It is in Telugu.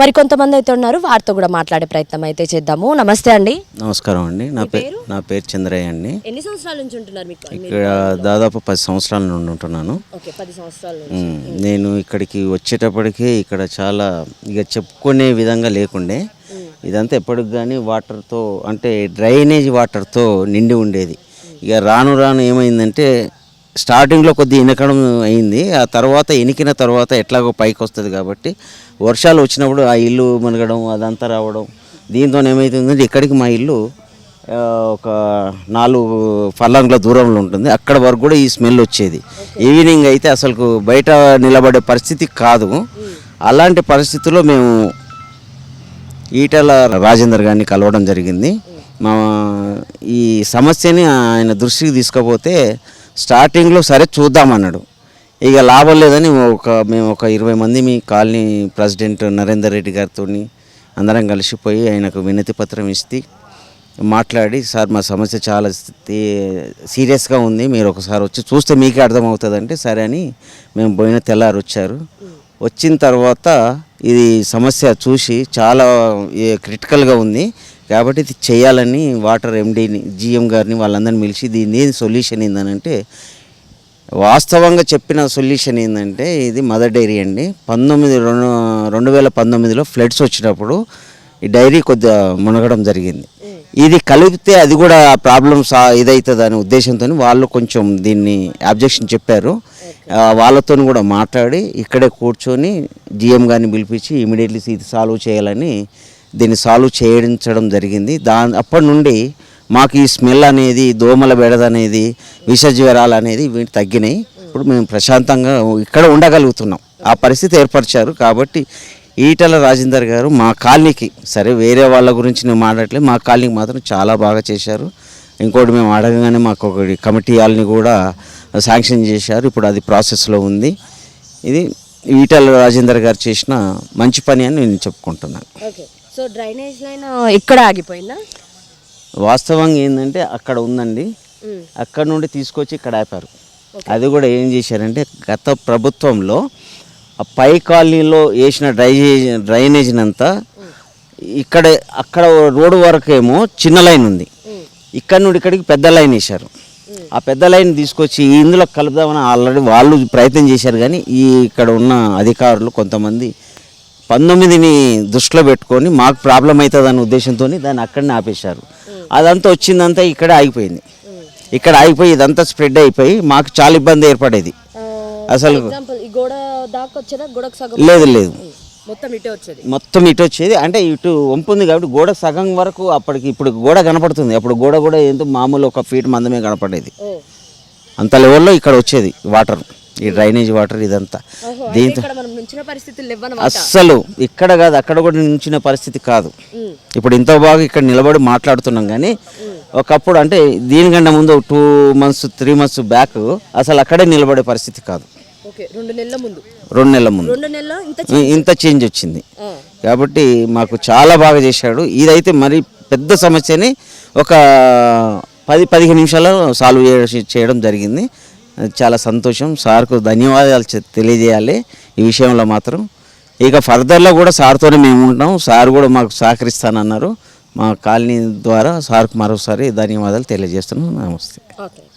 మరి కొంతమంది అయితే ఉన్నారు. వారితో కూడా మాట్లాడే ప్రయత్నం అయితే చేద్దాము. నమస్తే అండి. నమస్కారం అండి. నా పేరు? నా పేరు చంద్రయ్య అండి. ఎన్ని సంవత్సరాల నుంచి ఉంటున్నారు మీకు? ఇక్కడ దాదాపు పది సంవత్సరాల నుండి ఉంటున్నాను. నేను ఇక్కడికి వచ్చేటప్పటికి ఇక్కడ చాలా ఇక చెప్పుకునే విధంగా లేకుండే. ఇదంతా ఎప్పటికి కానీ వాటర్తో అంటే డ్రైనేజ్ వాటర్తో నిండి ఉండేది. ఇక రాను రాను ఏమైందంటే స్టార్టింగ్లో కొద్ది ఇనకడం అయింది. ఆ తర్వాత ఎనికిన తర్వాత ఎట్లాగో పైకి వస్తుంది కాబట్టి వర్షాలు వచ్చినప్పుడు ఆ ఇల్లు మునగడం అదంతా రావడం దీంతో ఏమవుతుందంటే ఇక్కడికి మా ఇల్లు ఒక నాలుగు ఫర్లాంగ్ల దూరంలో ఉంటుంది. అక్కడ వరకు కూడా ఈ స్మెల్ వచ్చేది. ఈవినింగ్ అయితే అసలు బయట నిలబడే పరిస్థితి కాదు. అలాంటి పరిస్థితుల్లో మేము ఈటల రాజేందర్ గారిని కలవడం జరిగింది. మా ఈ సమస్యని ఆయన దృష్టికి తీసుకుపోతే స్టార్టింగ్లో సరే చూద్దామన్నాడు. ఇక లాభం లేదని ఒక మేము ఒక ఇరవై మంది మీ కాలనీ ప్రెసిడెంట్ నరేందర్ రెడ్డి గారితో అందరం కలిసిపోయి ఆయనకు వినతి పత్రం ఇస్తే మాట్లాడి సార్ మా సమస్య చాలా సీరియస్గా ఉంది. మీరు ఒకసారి వచ్చి చూస్తే మీకే అర్థమవుతుంది అంటే సరే అని మేము పోయిన తెల్లారు వచ్చారు. వచ్చిన తర్వాత ఇది సమస్య చూసి చాలా క్రిటికల్గా ఉంది. కాబట్టి ఇది చేయాలని వాటర్ ఎండీని జిఎం గారిని వాళ్ళందరిని పిలిచి దీని ఏం సొల్యూషన్ ఏందనంటే వాస్తవంగా చెప్పిన సొల్యూషన్ ఏంటంటే ఇది మదర్ డైరీ అండి. పంతొమ్మిది రెండు రెండు వేల పంతొమ్మిదిలో ఫ్లడ్స్ వచ్చినప్పుడు ఈ డైరీ కొద్దిగా మునగడం జరిగింది. ఇది కలిపితే అది కూడా ప్రాబ్లమ్స్ ఇదవుతుంది అనే ఉద్దేశంతో వాళ్ళు కొంచెం దీన్ని అబ్జెక్షన్ చెప్పారు. వాళ్ళతో కూడా మాట్లాడి ఇక్కడే కూర్చొని జిఎం గారిని పిలిపించి ఇమీడియట్లీ ఇది సాల్వ్ చేయాలని దీన్ని సాల్వ్ చేయించడం జరిగింది. దాని అప్పటి నుండి మాకు ఈ స్మెల్ అనేది దోమల బెడద అనేది విష జ్వరాలు అనేది వీటి తగ్గినాయి. ఇప్పుడు మేము ప్రశాంతంగా ఇక్కడ ఉండగలుగుతున్నాం. ఆ పరిస్థితి ఏర్పరిచారు కాబట్టి ఈటల రాజేందర్ గారు మా కాలనీకి సరే వేరే వాళ్ళ గురించి నేను మాట్లాడట్లేదు మా కాలనీకి మాత్రం చాలా బాగా చేశారు. ఇంకోటి మేము అడగగానే మాకు ఒకటి కమిటీ వాళ్ళని కూడా శాంక్షన్ చేశారు. ఇప్పుడు అది ప్రాసెస్లో ఉంది. ఇది ఈటల రాజేందర్ గారు చేసిన మంచి పని అని నేను చెప్పుకుంటున్నాను. సో డ్రైనేజ్ లైన్ ఇక్కడ ఆగిపోయిందా? వాస్తవంగా ఏంటంతే అక్కడ ఉందండి. అక్కడ నుండి తీసుకొచ్చి ఇక్కడ ఆపారు. అది కూడా ఏం చేశారంటే గత ప్రభుత్వంలో ఆ పై కాలనీలో వేసిన డ్రైనేజ్ డ్రైనేజ్ అంతా ఇక్కడ అక్కడ రోడ్డు వరకేమో చిన్న లైన్ ఉంది. ఇక్కడ నుండి ఇక్కడికి పెద్ద లైన్ వేశారు. ఆ పెద్ద లైన్ తీసుకొచ్చి ఇందులో కలుపుదామని ఆల్రెడీ వాళ్ళు ప్రయత్నం చేశారు కానీ ఈ ఇక్కడ ఉన్న అధికారులు కొంతమంది పంతొమ్మిదిని దృష్టిలో పెట్టుకొని మాకు ప్రాబ్లం అవుతుంది అనే ఉద్దేశంతో దాన్ని అక్కడనే ఆపేశారు. అదంతా వచ్చిందంతా ఇక్కడే ఆగిపోయింది. ఇక్కడ ఆగిపోయి ఇదంతా స్ప్రెడ్ అయిపోయి మాకు చాలా ఇబ్బంది ఏర్పడేది. అసలు లేదు లేదు. మొత్తం ఇటే వచ్చేది. మొత్తం ఇటు వచ్చేది. అంటే ఇటు వంపు ఉంది కాబట్టి గోడ సగం వరకు అప్పటికి ఇప్పుడు గోడ కనపడుతుంది. అప్పుడు గోడ కూడా ఏంటో మామూలు ఒక ఫీట్ మందమే కనపడేది. అంత లెవెల్లో ఇక్కడ వచ్చేది వాటర్. ఈ డ్రైనేజ్ వాటర్ ఇదంతా. దీంతో అస్సలు ఇక్కడ కాదు అక్కడ కూడా నించిన పరిస్థితి కాదు. ఇప్పుడు ఇంత బాగా ఇక్కడ నిలబడి మాట్లాడుతున్నాం కానీ ఒకప్పుడు అంటే దీనికంటే ముందు two months three months back అసలు అక్కడే నిలబడే పరిస్థితి కాదు. రెండు నెలల ముందు. రెండు నెలల ముందు. ఇంత చేంజ్ వచ్చింది. కాబట్టి మాకు చాలా బాగా చేశాడు. ఇదైతే మరి పెద్ద సమస్యని ఒక పది పదిహేను నిమిషాల్లో సాల్వ్ చేయడం జరిగింది. చాలా సంతోషం. సార్కు ధన్యవాదాలు తెలియజేయాలి. ఈ విషయంలో మాత్రం ఇక ఫర్దర్లో కూడా సార్తోనే మేము ఉంటాం. సార్ కూడా మాకు సహకరిస్తానన్నారు. మా కాలనీ ద్వారా సార్కు మరోసారి ధన్యవాదాలు తెలియజేస్తున్నాం. నమస్తే.